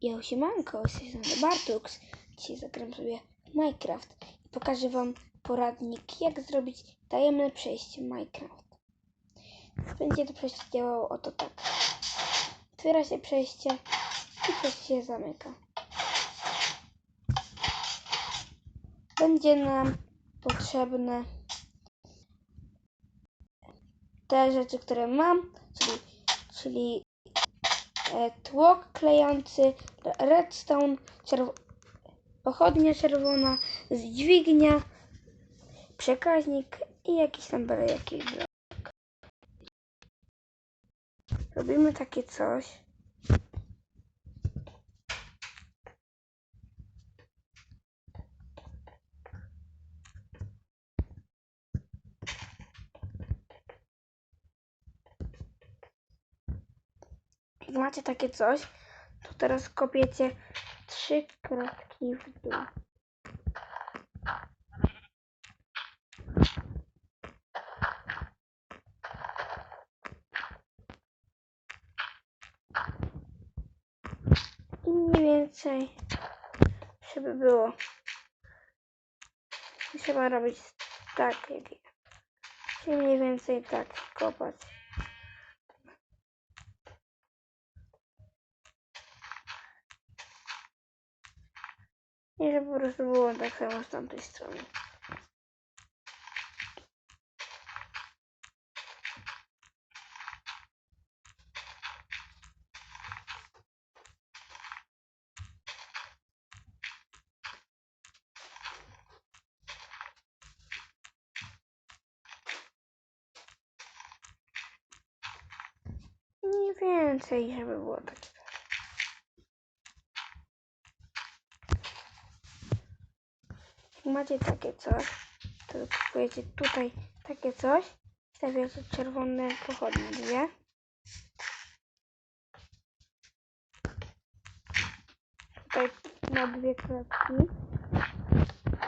Ja siemanko, jestem Bartux. Dzisiaj zagram sobie Minecraft i pokażę wam poradnik, jak zrobić tajemne przejście Minecraft. Będzie to przejście działało oto tak. Otwiera się przejście i przejście się zamyka. Będzie nam potrzebne te rzeczy, które mam, czyli, czyli tłok klejący, redstone, czerw pochodnia czerwona, dźwignia, przekaźnik i jakiś tam byle jakiś blok. Robimy takie coś. Jak macie takie coś, to teraz kopiecie trzy kratki w dół. I mniej więcej, żeby było. Trzeba robić tak, jak mniej więcej tak kopać. I żeby po prostu było tak samo z tamtej strony. Mniej więcej, żeby było tak. Macie takie coś, to kupujecie tutaj takie coś, stawiacie czerwone pochodnie dwie. Tutaj na dwie klatki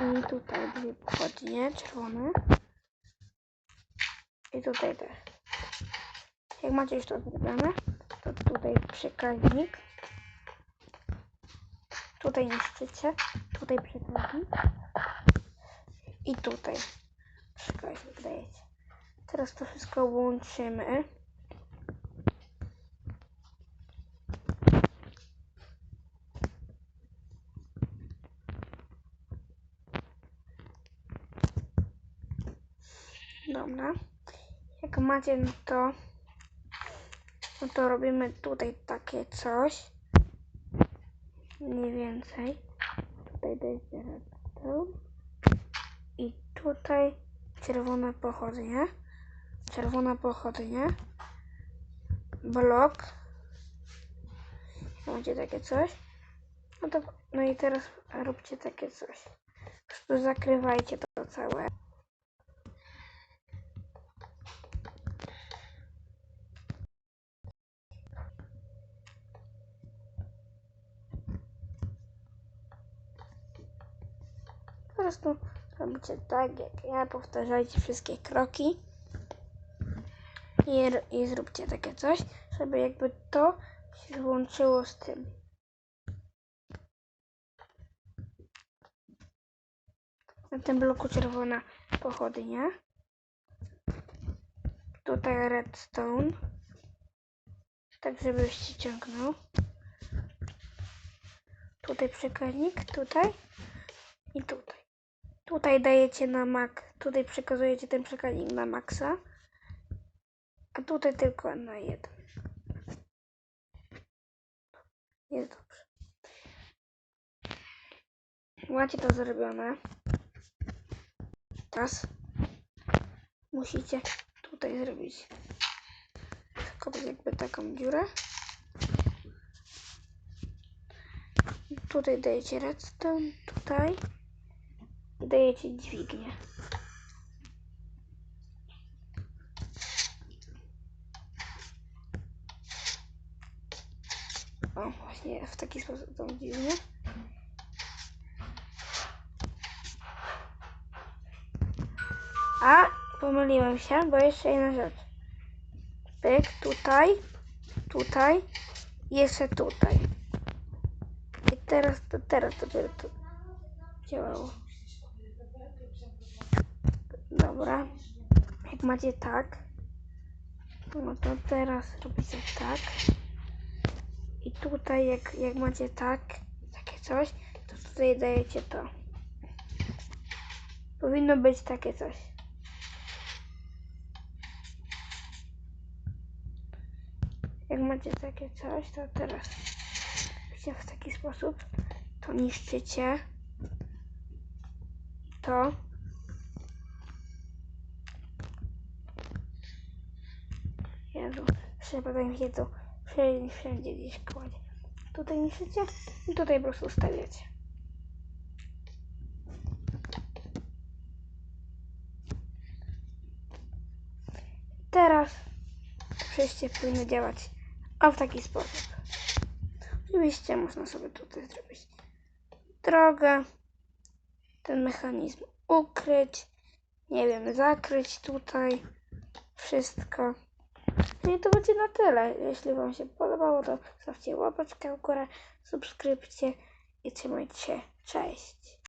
i tutaj dwie pochodnie czerwone i tutaj też. Jak macie już to zrobione, to tutaj przekaźnik. Tutaj niszczycie, tutaj przekaźnik. I tutaj. Teraz to wszystko łączymy. Dobra. Jak macie no to no to robimy tutaj takie coś. Mniej więcej. Tutaj dajcie redstone. I tutaj czerwona pochodnie. Czerwona pochodnie. Blok. Macie takie coś. No to, no i teraz róbcie takie coś. Po zakrywajcie to całe. Po prostu robicie tak jak ja, powtarzajcie wszystkie kroki i, i zróbcie takie coś, żeby jakby to się łączyło z tym. Na tym bloku czerwona pochodnia. Tutaj redstone. Tak, żebyś ściągnął. Tutaj przekaźnik, tutaj i tutaj. Tutaj dajecie na mak, tutaj przekazujecie ten przekaźnik na maksa, a tutaj tylko na jeden. Jest dobrze. Macie to zrobione. Teraz musicie tutaj zrobić kopać jakby taką dziurę. Tutaj dajecie redstone, tutaj i dajecie dźwignię. O, właśnie w taki sposób tą dźwignię. A, pomyliłem się, bo jeszcze jedna rzecz. Pyk, tutaj, tutaj i jeszcze tutaj. teraz, to teraz dopiero to działało. Dobra. Jak macie tak, no to teraz robicie tak. I tutaj jak, jak macie tak, takie coś, to tutaj dajecie to. Powinno być takie coś. Jak macie takie coś, to teraz robicie w taki sposób, to niszczycie to. Mi się to wszędzie, wszędzie gdzieś kładzie. Tutaj niszczycie i tutaj po prostu stawiacie. Teraz przejście powinno działać o w taki sposób. Oczywiście można sobie tutaj zrobić drogę, ten mechanizm ukryć, nie wiem, zakryć tutaj wszystko. No i to będzie na tyle. Jeśli Wam się podobało, to zostawcie łapeczkę w górę, subskrypcję i trzymajcie się. Cześć!